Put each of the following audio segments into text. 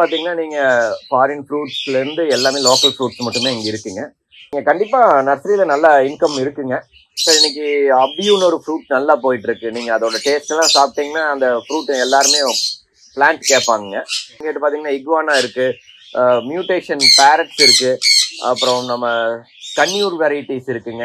பார்த்தீங்கன்னா நீங்கள் ஃபாரின் ஃப்ரூட்ஸ்லேருந்து எல்லாமே லோக்கல் ஃப்ரூட்ஸ் மட்டுமே இங்கே இருக்குங்க. நீங்கள் கண்டிப்பாக நர்சரியில் நல்ல இன்கம் இருக்குங்க. சார் இன்னைக்கு அபியூன்னு ஒரு ஃப்ரூட் நல்லா போயிட்டுருக்கு. நீங்கள் அதோட டேஸ்ட்டெல்லாம் சாப்பிட்டீங்கன்னா அந்த ஃப்ரூட் எல்லாருமே பிளான்ட் கேட்பாங்க இங்கிட்டு பார்த்தீங்கன்னா இக்வானா இருக்குது மியூட்டேஷன் பேரட்ஸ் இருக்குது அப்புறம் நம்ம கன்னியூர் வெரைட்டிஸ் இருக்குங்க.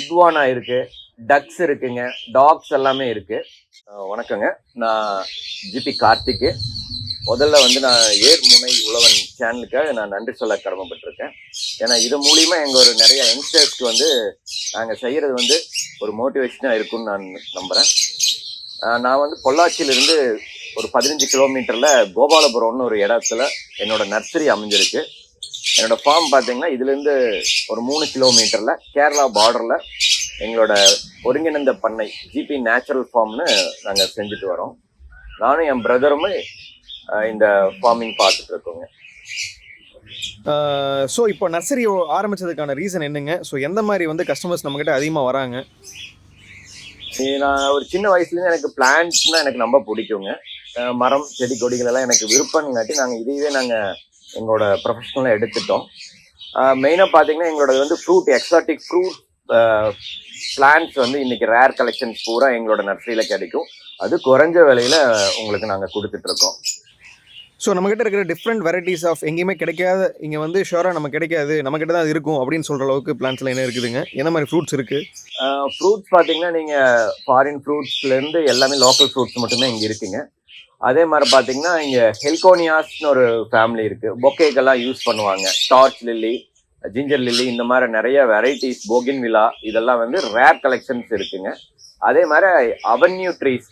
இக்வானா இருக்குது டக்ஸ் இருக்குங்க டாக்ஸ் எல்லாமே இருக்குது வணக்கங்க. நான் ஜிபி கார்த்திக்கு முதல்ல வந்து நான் ஏர்முனை உழவன் சேனலுக்காக நான் நன்றி சொல்ல கடமைப்பட்டிருக்கேன். ஏன்னா இது மூலிமா எங்கள் ஒரு நிறைய யங்ஸ்டர்ஸ்க்கு வந்து நாங்கள் செய்கிறது வந்து ஒரு மோட்டிவேஷனாக இருக்கும்னு நான் நம்புகிறேன் நான் வந்து பொள்ளாச்சியிலிருந்து ஒரு பதினஞ்சு கிலோமீட்டரில் கோபாலபுரம்னு ஒரு இடத்துல என்னோட நர்சரி அமைஞ்சிருக்கு. என்னோட ஃபார்ம் பார்த்தீங்கன்னா இதுலேருந்து ஒரு மூணு கிலோமீட்டரில் கேரளா பார்டரில் எங்களோட ஒருங்கிணைந்த பண்ணை ஜிபி நேச்சுரல் ஃபார்ம்னு நாங்கள் செஞ்சுட்டு வரோம். நானும் என் பிரதரும் இந்த ஃபார்மிங் பார்த்துட்டு இருக்கோங்க. ஸோ இப்போ நர்சரி ஆரம்பிச்சதுக்கான ரீசன் என்னங்க? ஸோ எந்த மாதிரி வந்து கஸ்டமர்ஸ் நம்மக்கிட்ட அதிகமாக வராங்க? நான் ஒரு சின்ன வயசுலேருந்து எனக்கு பிளான்ட்ஸ்னா எனக்கு ரொம்ப பிடிக்குங்க. மரம் செடி கொடிகள் எல்லாம் எனக்கு விருப்பங்காட்டி நாங்கள் இதையவே நாங்கள் எங்களோட ப்ரொஃபஷனலாக எடுத்துட்டோம். மெயினாக பார்த்தீங்கன்னா எங்களோட வந்து ஃப்ரூட் எக்ஸாட்டிக் ஃப்ரூட் பிளான்ட்ஸ் வந்து இன்னைக்கு ரேர் கலெக்ஷன்ஸ் பூரா எங்களோட நர்சரியில் கிடைக்கும். அது குறைஞ்ச விலையில உங்களுக்கு நாங்கள் கொடுத்துட்டு இருக்கோம். ஸோ நம்மக்கிட்ட இருக்கிற டிஃப்ரெண்ட் வெரைட்டிஸ் ஆஃப் எங்கேயுமே கிடைக்காத இங்கே வந்து ஷோராக நம்ம கிடைக்காது நம்மக்கிட்ட தான் இருக்கும் அப்படின்னு சொல்கிற அளவுக்கு பிளான்ஸில் என்ன இருக்குதுங்க? என்ன மாதிரி ஃப்ரூட்ஸ் இருக்குது ஃப்ரூட்ஸ் பார்த்தீங்கன்னா நீங்கள் ஃபாரின் ஃப்ரூட்ஸ்லேருந்து எல்லாமே லோக்கல் ஃப்ரூட்ஸ் மட்டுமே இங்கே இருக்குங்க. அதே மாதிரி பார்த்தீங்கன்னா இங்கே ஹெல்கோனியாஸ்னு ஒரு ஃபேமிலி இருக்குது பொக்கேக்கெல்லாம் யூஸ் பண்ணுவாங்க. டார்ச் லில்லி ஜிஞ்சர் லில்லி இந்த மாதிரி நிறைய வெரைட்டிஸ் போகின் விழா இதெல்லாம் வந்து ரேர் கலெக்ஷன்ஸ் இருக்குங்க. அதே மாதிரி avenue trees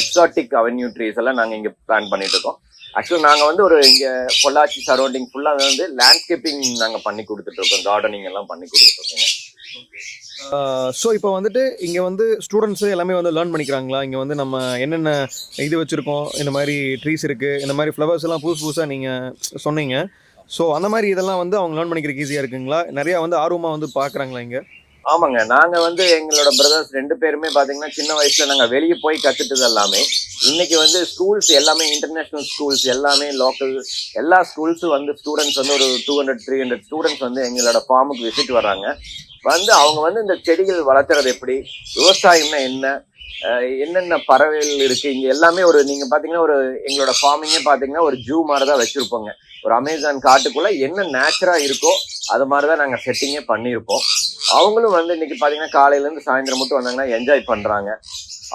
exotic avenue trees எல்லாம் நாங்கள் இங்கே பிளான் பண்ணிட்டு இருக்கோம். ஆக்சுவலி நாங்கள் வந்து ஒரு இங்கே பொள்ளாச்சி சரௌண்டிங் ஃபுல்லாக வந்து லேண்ட்ஸ்கேப்பிங் நாங்கள் பண்ணி கொடுத்துட்ருக்கோம். கார்டனிங் எல்லாம் பண்ணி கொடுத்துட்ருக்கோங்க ஸோ இப்போ வந்துட்டு இங்கே வந்து ஸ்டூடெண்ட்ஸு எல்லாமே வந்து லேர்ன் பண்ணிக்கிறாங்களா? இங்கே வந்து நம்ம என்னென்ன இது வச்சுருக்கோம்? இந்த மாதிரி ட்ரீஸ் இருக்குது இந்த மாதிரி ஃப்ளவர்ஸ் எல்லாம் புதுசு புதுசாக நீங்கள் சொன்னீங்க. ஸோ அந்த மாதிரி இதெல்லாம் வந்து அவங்க லேர்ன் பண்ணிக்கிறதுக்கு ஈஸியாக இருக்குங்களா? நிறையா வந்து ஆர்வமாக வந்து பார்க்குறாங்களா இங்கே? ஆமாங்க. நாங்க வந்து எங்களோட பிரதர்ஸ் ரெண்டு பேருமே பாத்தீங்கன்னா சின்ன வயசுல நாங்க வெளியே போய் கத்துட்டது எல்லாமே. இன்னைக்கு வந்து ஸ்கூல்ஸ் எல்லாமே இன்டர்நேஷனல் ஸ்கூல்ஸ் எல்லாமே லோக்கல் எல்லா ஸ்கூல்ஸும் வந்து ஸ்டூடெண்ட்ஸ் வந்து ஒரு two hundred three hundred students வந்து எங்களோட ஃபார்முக்கு விசிட் வர்றாங்க. வந்து அவங்க வந்து இந்த செடிகள் வளர்த்துறது எப்படி விவசாயம்னா என்ன என்னென்ன பறவைகள் இருக்கு இங்க எல்லாமே ஒரு நீங்க பாத்தீங்கன்னா ஒரு எங்களோட ஃபார்மிங்கே பாத்தீங்கன்னா ஒரு ஜூ மாதிரி தான் வச்சிருப்போங்க. ஒரு அமேசான் காட்டுக்குள்ள என்ன நேச்சரா இருக்கோ அது மாதிரி தான் நாங்க செட்டிங்கே பண்ணியிருப்போம். அவங்களும் வந்து இன்னைக்கு பாத்தீங்கன்னா காலையில இருந்து சாயந்தரம் மட்டும் வந்தாங்கன்னா என்ஜாய் பண்றாங்க.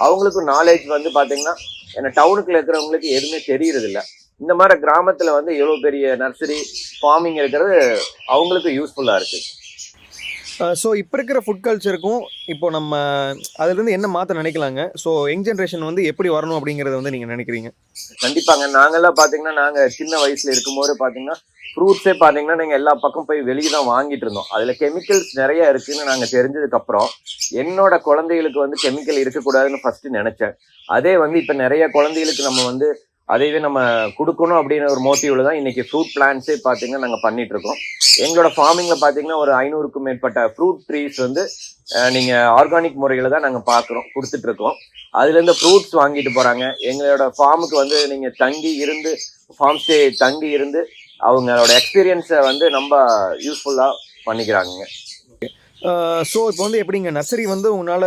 அவங்களுக்கும் நாலேஜ் வந்து பாத்தீங்கன்னா ஏன்னா டவுனுக்குள்ள இருக்கிறவங்களுக்கு எதுவுமே தெரியறது இல்ல இந்த மாதிரி கிராமத்துல வந்து எவ்வளவு பெரிய நர்சரி ஃபார்மிங் இருக்கிறது அவங்களுக்கு யூஸ்ஃபுல்லா இருக்கு. ஸோ இப்போ இருக்கிற ஃபுட் கல்ச்சருக்கும் இப்போ நம்ம அதுலேருந்து என்ன மாற்ற நினைக்கலாங்க? ஸோ யங் ஜென்ரேஷன் வந்து எப்படி வரணும் அப்படிங்கிறத வந்து நீங்கள் நினைக்கிறீங்க? கண்டிப்பாங்க. நாங்கெல்லாம் பாத்தீங்கன்னா நாங்க சின்ன வயசுல இருக்கும்போது பாத்தீங்கன்னா ஃப்ரூட்ஸே பார்த்தீங்கன்னா நீங்கள் எல்லா பக்கம் போய் வெளியே தான் வாங்கிட்டு இருந்தோம். அதில் கெமிக்கல்ஸ் நிறைய இருக்குன்னு நாங்கள் தெரிஞ்சதுக்கு அப்புறம் என்னோட குழந்தைகளுக்கு வந்து கெமிக்கல் இருக்கக்கூடாதுன்னு ஃபஸ்ட்டு நினச்சேன். அதே வந்து இப்போ நிறைய குழந்தைகளுக்கு நம்ம வந்து அதையவே நம்ம கொடுக்கணும் அப்படின்னு ஒரு மோட்டிவ்ல தான் இன்றைக்கி ஃப்ரூட் பிளான்ஸே பார்த்தீங்கன்னா நாங்கள் பண்ணிட்டு இருக்கோம். எங்களோட ஃபார்மிங்கில் பார்த்தீங்கன்னா ஒரு ஐநூறுக்கும் மேற்பட்ட ஃப்ரூட் ட்ரீஸ் வந்து நீங்கள் ஆர்கானிக் முறையில் தான் நாங்கள் பார்க்குறோம் கொடுத்துட்டு இருக்கோம். ஃப்ரூட்ஸ் வாங்கிட்டு போகிறாங்க எங்களோட ஃபார்முக்கு வந்து நீங்கள் தங்கி இருந்து ஃபார்ம் ஸ்டே தங்கி இருந்து அவங்களோட எக்ஸ்பீரியன்ஸை வந்து ரொம்ப யூஸ்ஃபுல்லா பண்ணிக்கிறாங்க ஸோ இப்போ வந்து எப்படிங்க? நர்சரி வந்து உங்களால்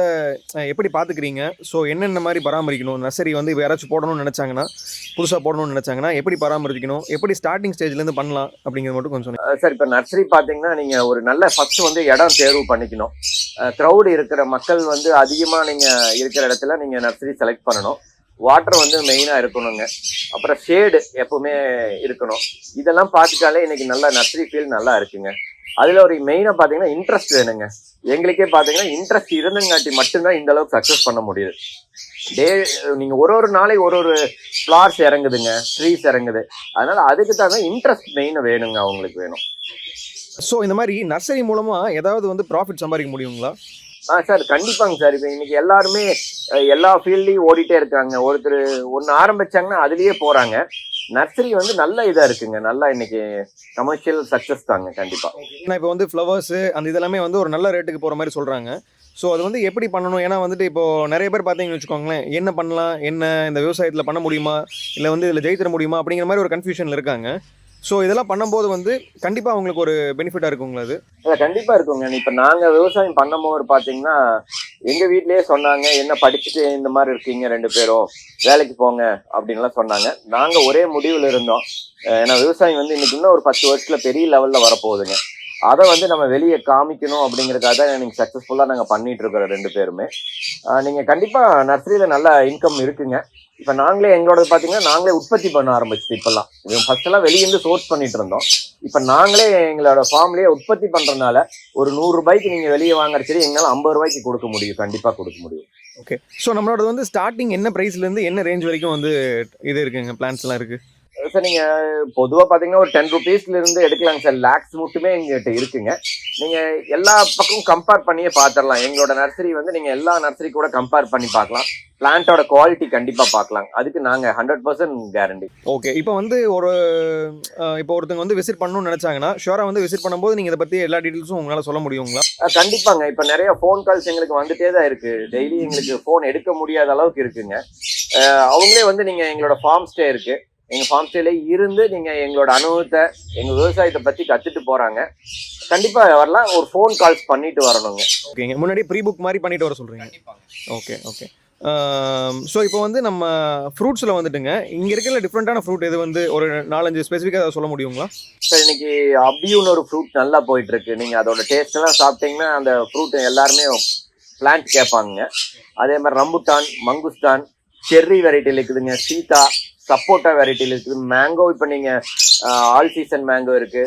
எப்படி பார்த்துக்கிறீங்க ஸோ என்னென்ன மாதிரி பராமரிக்கணும்? நர்சரி வந்து இப்போ யாராச்சும் போடணும்னு நினச்சாங்கன்னா புதுசாக போடணும்னு நினச்சாங்கன்னா எப்படி பராமரிக்கணும்? எப்படி ஸ்டார்டிங் ஸ்டேஜ்லேருந்து பண்ணலாம்? அப்படிங்கிறது மட்டும் கொஞ்சம் சார் இப்போ நர்சரி பார்த்தீங்கன்னா நீங்க ஒரு நல்ல ஃபர்ஸ்ட் வந்து இடம் தேர்வு பண்ணிக்கணும். க்ரௌடு இருக்கிற மக்கள் வந்து அதிகமா நீங்க இருக்கிற இடத்துல நீங்க நர்சரி செலக்ட் பண்ணணும். வாட்டர் வந்து மெயினாக இருக்கணுங்க. அப்புறம் ஷேடு எப்பவுமே இருக்கணும். இதெல்லாம் பார்த்துட்டாலே இன்னைக்கு நல்லா நர்சரி ஃபீல் நல்லா இருக்குங்க. அதில் ஒரு மெயினாக பார்த்தீங்கன்னா இன்ட்ரெஸ்ட் வேணுங்க. எங்களுக்கே பார்த்தீங்கன்னா இன்ட்ரெஸ்ட் இருந்தங்காட்டி மட்டும்தான் இந்த அளவுக்கு சக்சஸ் பண்ண முடியுது. டே நீங்கள் ஒரு ஒரு நாளைக்கு ஒரு ஒரு ஃப்ளார்ஸ் இறங்குதுங்க. ட்ரீஸ் இறங்குது. அதனால் அதுக்கு தகுந்த இன்ட்ரெஸ்ட் மெயின் வேணுங்க அவங்களுக்கு வேணும். ஸோ இந்த மாதிரி நர்சரி மூலமாக ஏதாவது வந்து ப்ராஃபிட் சம்பாதிக்க முடியுங்களா? ஆ சார் கண்டிப்பாங்க சார். இப்போ இன்னைக்கு எல்லாருமே எல்லா ஃபீல்ட்லையும் ஓடிட்டே இருக்காங்க. ஒருத்தர் ஒன்று ஆரம்பிச்சாங்கன்னா அதுலயே போறாங்க. நர்சரி வந்து நல்ல இதாக இருக்குங்க. நல்லா இன்னைக்கு கமர்ஷியல் சக்ஸஸ் தாங்க கண்டிப்பாக ஏன்னா இப்போ வந்து ஃப்ளவர்ஸு அந்த இதெல்லாமே வந்து ஒரு நல்ல ரேட்டுக்கு போகிற மாதிரி சொல்கிறாங்க ஸோ அது வந்து எப்படி பண்ணணும்? ஏன்னா வந்துட்டு இப்போ நிறைய பேர் பார்த்தீங்கன்னு வச்சுக்கோங்களேன் என்ன பண்ணலாம்? என்ன இந்த விவசாயத்தில் பண்ண முடியுமா? இல்லை வந்து இதில் ஜெயித்திட முடியுமா? அப்படிங்கிற மாதிரி ஒரு கன்ஃபியூஷனில் இருக்காங்க. ஸோ இதெல்லாம் பண்ணும்போது வந்து கண்டிப்பாக அவங்களுக்கு ஒரு பெனிஃபிட்டாக இருக்குங்களா அது இல்லை கண்டிப்பாக இருக்குங்க. இப்போ நாங்கள் விவசாயம் பண்ணும்போது பார்த்தீங்கன்னா எங்கள் வீட்லேயே சொன்னாங்க என்ன படிச்சுட்டு இந்த மாதிரி இருக்கீங்க ரெண்டு பேரும்? வேலைக்கு போங்க அப்படின்லாம் சொன்னாங்க. நாங்கள் ஒரே முடிவில் இருந்தோம். ஏன்னா விவசாயம் வந்து இன்னைக்கு இன்னும் ஒரு பத்து வருஷத்தில் பெரிய லெவலில் வரப்போகுதுங்க. அதை வந்து நம்ம வெளியே காமிக்கணும் அப்படிங்கிறதுக்காக தான் நீங்கள் சக்ஸஸ்ஃபுல்லாக நாங்கள் பண்ணிட்டு இருக்கிறோம் ரெண்டு பேருமே. நீங்கள் கண்டிப்பாக நர்சரியில் நல்ல இன்கம் இருக்குங்க. இப்போ நாங்களே எங்களோட பார்த்தீங்கன்னா நாங்களே உற்பத்தி பண்ண ஆரம்பிச்சிட்டு இப்போல்லாம். ஃபர்ஸ்ட்டெல்லாம் வெளியேருந்து சோர்ஸ் பண்ணிட்டு இருந்தோம். இப்போ நாங்களே எங்களோட ஃபார்ம்லேயே உற்பத்தி பண்ணுறதுனால ஒரு நூறுரூபாய்க்கு நீங்கள் வெளியே வாங்குற சரி எங்களால் ஐம்பது ரூபாய்க்கு கொடுக்க முடியும். கண்டிப்பாக கொடுக்க முடியும். ஓகே ஸோ நம்மளோட வந்து ஸ்டார்டிங் என்ன ப்ரைஸ்லேருந்து என்ன ரேஞ்ச் வரைக்கும் வந்து இது இருக்குங்க? பிளான்ஸ்லாம் இருக்குது சார் நீங்க பொதுவா பாத்தீங்கன்னா ஒரு டென் ருபீஸ்ல இருந்து எடுக்கலாங்க சார் லேக்ஸ் மட்டுமே எங்ககிட்ட இருக்குங்க. நீங்க எல்லா பக்கமும் கம்பேர் பண்ணியே பார்த்துடலாம் எங்களோட நர்சரி வந்து நீங்க எல்லா நர்சரி கூட கம்பேர் பண்ணி பார்க்கலாம் பிளான்ட்டோட குவாலிட்டி கண்டிப்பா பார்க்கலாம் அதுக்கு நாங்க ஹண்ட்ரட் பர்சன்ட் கேரண்டி ஓகே இப்போ வந்து ஒரு இப்போ ஒருத்தங்க வந்து விசிட் பண்ணணும்னு நினச்சாங்கன்னா ஷுவராக வந்து விசிட் பண்ணும்போது நீங்கள் இதை பற்றி எல்லா டீட்டெயில்ஸும் உங்களால் சொல்ல முடியுங்களா? கண்டிப்பாங்க. இப்ப நிறைய ஃபோன் கால்ஸ் எங்களுக்கு வந்துட்டே தான் இருக்கு. டெய்லி எங்களுக்கு ஃபோன் எடுக்க முடியாத அளவுக்கு இருக்குங்க. அவங்களே வந்து நீங்க எங்களோட ஃபார்ம் ஸ்டே இருக்கு. எங்க ஃபார்ம் ஸ்டேல இருந்து நீங்க எங்களோட அனுபவத்தை எங்க விவசாயத்தை பத்தி கத்துட்டு போறாங்க. கண்டிப்பா வரலாம். ஒரு ஃபோன் கால்ஸ் பண்ணிட்டு வரணுங்க. ஓகேங்க முன்னாடி ப்ரீ புக் மாதிரி பண்ணிட்டு வர சொல்கிறீங்க ஓகே ஓகே ஸோ இப்போ வந்து நம்ம ஃப்ரூட்ஸில் வந்துட்டுங்க இங்கே இருக்கிற டிஃப்ரெண்ட்டான ஃப்ரூட் இது வந்து ஒரு நாலஞ்சு ஸ்பெசிஃபிக்காக சொல்ல முடியுங்களா? சார் இன்னைக்கு அபியூன்னு ஒரு ஃப்ரூட் நல்லா போயிட்டு இருக்கு நீங்க அதோட டேஸ்ட் எல்லாம் சாப்பிட்டீங்கன்னா அந்த ஃப்ரூட் எல்லாருமே பிளான்ட் கேட்பாங்க அதே மாதிரி ரம்புட்டான் மங்குஸ்தான் செர்ரி வெரைட்டியில் இருக்குதுங்க. சீதா சப்போட்டா வெரைட்டியில் இருக்குது. மேங்கோ இப்போ நீங்க ஆல் சீசன் மேங்கோ இருக்கு.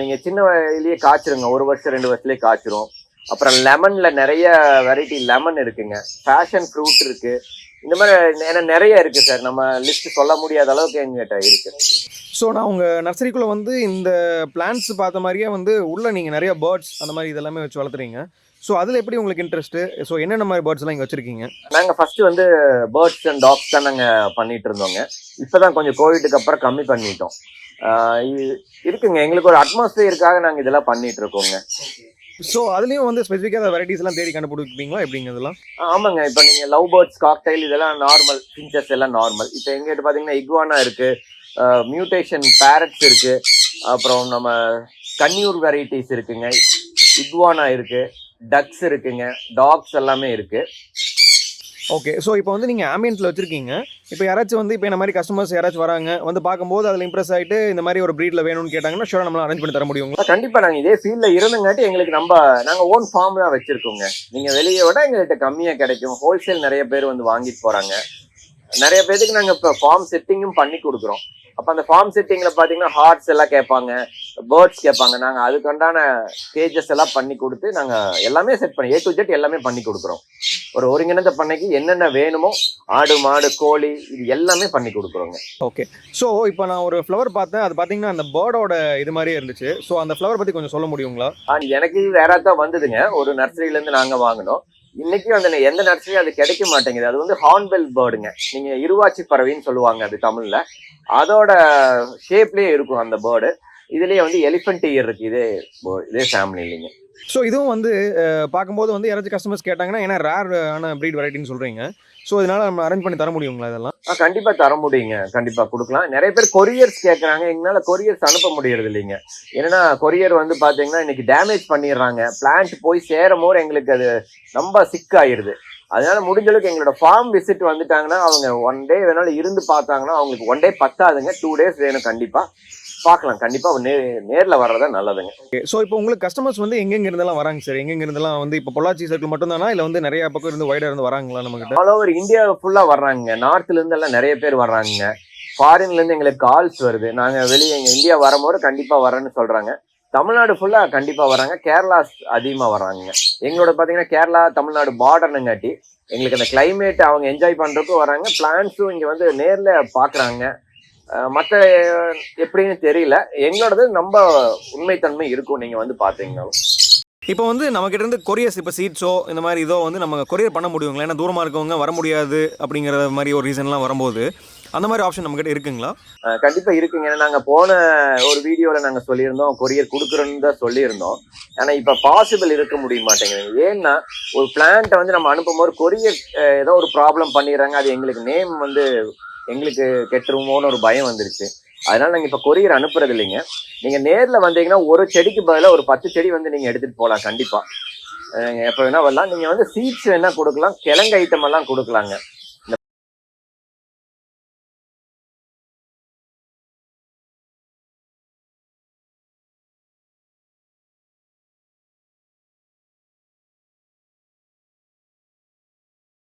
நீங்கள் நீங்க சின்ன வயதிலேயே காய்ச்சிருங்க. ஒரு வருஷம் ரெண்டு வருஷத்துலேயே காய்ச்சிரும். அப்புறம் லெமன்ல நிறைய வெரைட்டி லெமன் இருக்குங்க. ஃபேஷன் ஃப்ரூட் இருக்கு. இந்த மாதிரி ஏன்னா நிறைய இருக்கு சார். நம்ம லிஸ்ட் சொல்ல முடியாத அளவுக்கு எங்கிட்ட இருக்கு. ஸோ நான் உங்கள் நர்சரிக்குள்ளே வந்து இந்த பிளான்ட்ஸ் பார்த்த மாதிரியே வந்து உள்ளே நீங்கள் நிறைய பேர்ட்ஸ் அந்த மாதிரி இதெல்லாமே வச்சு வளர்த்துறீங்க. ஸோ அதில் எப்படி உங்களுக்கு இன்ட்ரெஸ்ட்டு ஸோ என்னென்ன மாதிரி பேர்ட்ஸ்லாம் இங்கே வச்சுருக்கீங்க? நாங்க ஃபர்ஸ்ட் வந்து பேர்ட்ஸ் அண்ட் டாக்ஸ் தான் நாங்க பண்ணிட்டு இருந்தோங்க. இப்பதான் கொஞ்சம் கோவிடுக்கு அப்புறம் கம்மி பண்ணிட்டோம். இருக்குங்க. எங்களுக்கு ஒரு அட்மாஸ்பியருக்காக நாங்க இதெல்லாம் பண்ணிட்டு இருக்கோங்க. ஸோ அதுலேயும் வந்து ஸ்பெசிஃபிக்காக வெரைட்டிஸ்லாம் தேடி கண்டுபிடிப்பீங்களா? எப்படிங்க இதெல்லாம் ஆமாங்க. இப்போ நீங்க லவ் பேர்ட்ஸ் காக்டைல் இதெல்லாம் நார்மல் பிஞ்சஸ் எல்லாம் நார்மல் இப்போ எங்கிட்ட பார்த்தீங்கன்னா இக்வானா இருக்கு மியூட்டேஷன் பேரட்ஸ் இருக்கு அப்புறம் நம்ம கன்னியூர் வெரைட்டிஸ் இருக்குங்க. இக்வானா இருக்கு டக்ஸ் இருக்குங்க டாக்ஸ் எல்லாமே இருக்கு. ஓகே ஸோ இப்போ வந்து நீங்கள் ஆம்பியன்ஸில் வச்சுருக்கீங்க. இப்போ யாராச்சும் வந்து இப்போ இந்த மாதிரி கஸ்டமர்ஸ் யாராச்சும் வராங்க வந்து பார்க்கும்போது அதில் இம்ப்ரெஸ் ஆகிட்டு இந்த மாதிரி ஒரு ப்ரீடில் வேணும்னு கேட்டாங்கன்னா ஷூராக நம்மளால் அரேஞ்ச் பண்ணி தர முடியும் கண்டிப்பாக நாங்கள் இதே ஃபீல்டில் இருந்தங்காட்டி எங்களுக்கு நம்ம நாங்கள் ஓன் ஃபார்ம் தான் வச்சுருக்கோங்க. நீங்கள் வெளியே விட எங்கள்கிட்ட கம்மியாக கிடைக்கும். ஹோல்சேல் நிறைய பேர் வந்து வாங்கிட்டு போகிறாங்க நிறைய பேருக்கு நாங்கள் இப்போ ஃபார்ம் செட்டிங்கும் பண்ணி கொடுக்குறோம். அப்போ அந்த ஃபார்ம் செட்டிங்கில் பார்த்தீங்கன்னா ஹார்ட்ஸ் எல்லாம் கேட்பாங்க பேர்ட்ஸ் கேட்பாங்க. நாங்கள் அதுக்குண்டான கேஜஸ் எல்லாம் பண்ணி கொடுத்து நாங்கள் எல்லாமே செட் பண்ணி ஏ டு ஜெட் எல்லாமே பண்ணி கொடுக்குறோம். ஒரு ஒருங்கிணைந்த பண்ணைக்கு என்னென்ன வேணுமோ ஆடு மாடு கோழி இது எல்லாமே பண்ணி கொடுக்குறோங்க. ஓகே. ஸோ இப்போ நான் ஒரு ஃப்ளவர் பார்த்தேன். அது பார்த்தீங்கன்னா அந்த பேர்டோட இது மாதிரியே இருந்துச்சு. ஸோ அந்த ஃப்ளவர் பற்றி கொஞ்சம் சொல்ல முடியுங்களா? ஆ, எனக்கு வேற தான் வந்ததுங்க. ஒரு நர்சரியில இருந்து நாங்க வாங்கினோம். இன்னைக்கும் அந்த எந்த நர்சரியும் அது கிடைக்க மாட்டேங்குது. அது வந்து ஹார்ன்பெல் பேர்டுங்க நீங்க இருவாச்சி பறவைன்னு சொல்லுவாங்க அது தமிழ்ல. அதோட ஷேப்லயே இருக்கும் அந்த பேர்டு இதுலயே வந்து எலிஃபென்ட் இயர் இருக்கு. இதே இதே ஃபேமிலி இல்லைங்க ஸோ இதுவும் வந்து பார்க்கும்போது வந்து யாராச்சும் கஸ்டமர்ஸ் கேட்டாங்கன்னா ஏன்னா ரேர் ஆன ப்ரீட் வெரைட்டின்னு சொல்கிறீங்க ஸோ இதனால நம்ம அரேஞ்ச் பண்ணி தர முடியுங்களா இதெல்லாம்? ஆ கண்டிப்பா தர முடியுங்க. கண்டிப்பா கொடுக்கலாம். நிறைய பேர் கொரியர்ஸ் கேட்குறாங்க எங்களால கொரியர்ஸ் அனுப்ப முடியறது இல்லைங்க. என்னன்னா கொரியர் வந்து பாத்தீங்கன்னா இன்னைக்கு டேமேஜ் பண்ணிடுறாங்க. பிளான்ட் போய் சேரும் போது எங்களுக்கு அது ரொம்ப சிக் ஆயிடுது. அதனால முடிஞ்ச அளவுக்கு எங்களோட ஃபார்ம் விசிட் வந்துட்டாங்கன்னா அவங்க ஒன் டே வேணாலும் இருந்து பார்த்தாங்கன்னா அவங்களுக்கு ஒன் டே பத்தாதுங்க. டூ டேஸ் வேணும் கண்டிப்பா. பார்க்கலாம். கண்டிப்பா நே நேர்ல வர்றதா நல்லதுங்க. ஸோ இப்போ உங்களுக்கு கஸ்டமர்ஸ் வந்து எங்கெங்க இருந்தெல்லாம் வராங்க சார் எங்கெங்க இருந்தெல்லாம் வந்து இப்போ பொள்ளாச்சி சர்க்கிள் மட்டும் தானா இல்லை வந்து நிறைய பக்கம் இருந்து வைடாக இருந்து வராங்களா நம்மகிட்ட? ஆல் ஓவர் இந்தியா ஃபுல்லா வர்றாங்க நார்த்ல இருந்து எல்லாம் நிறைய பேர் வர்றாங்க ஃபாரின்ல இருந்து எங்களுக்கு கால்ஸ் வருது. நாங்க வெளியே எங்க இந்தியா வரும்போது கண்டிப்பா வரேன்னு சொல்றாங்க. தமிழ்நாடு ஃபுல்லா கண்டிப்பா வராங்க கேரளா அதிகமா வர்றாங்க எங்களோட பாத்தீங்கன்னா கேரளா தமிழ்நாடு பார்டர்னுங்காட்டி எங்களுக்கு அந்த climate அவங்க என்ஜாய் பண்றதுக்கும் வராங்க பிளான்ஸும் இங்க வந்து நேர்ல பாக்குறாங்க. மத்த எப்படின்னு தெரியல. எங்களோடது ரொம்ப உண்மைத்தன்மை இருக்கும் நீங்க வந்து பாத்தீங்கன்னா. இப்போ வந்து நம்ம கிட்ட இருந்து கொரியர்ஸ் இப்போ சீட்ஸோ இந்த மாதிரி இதோ வந்து நம்ம கொரியர் பண்ண முடியுங்களா? ஏன்னா தூரமாக இருக்கவங்க வர முடியாது அப்படிங்கிற மாதிரி ஒரு ரீசன்லாம் வரும்போது அந்த மாதிரி ஆப்ஷன் நம்ம கிட்ட இருக்குங்களா? அஹ் கண்டிப்பா இருக்குங்க. ஏன்னா நாங்க போன ஒரு வீடியோல நாங்க சொல்லியிருந்தோம் கொரியர் கொடுக்குறோன்னு தான் சொல்லியிருந்தோம். ஆனா இப்ப பாசிபிள் இருக்க முடிய மாட்டேங்குது ஏன்னா ஒரு பிளான்ட்டை வந்து நம்ம அனுப்பும்போது கொரியர் ஏதோ ஒரு ப்ராப்ளம் பண்ணிடுறாங்க. அது எங்களுக்கு நேம் வந்து எங்களுக்கு கெட்டுருமோன்னு ஒரு பயம் வந்துருச்சு. அதனால நாங்கள் இப்ப கொரியர் அனுப்புறது இல்லைங்க நீங்க நேர்ல வந்தீங்கன்னா ஒரு செடிக்கு பதிலாக ஒரு பத்து செடி வந்து நீங்க எடுத்துட்டு போகலாம் கண்டிப்பா. அஹ் எப்ப வேணா வரலாம். நீங்க வந்து சீட்ஸ் வேணா கொடுக்கலாம். கிழங்கு ஐட்டம் எல்லாம் கொடுக்கலாங்க.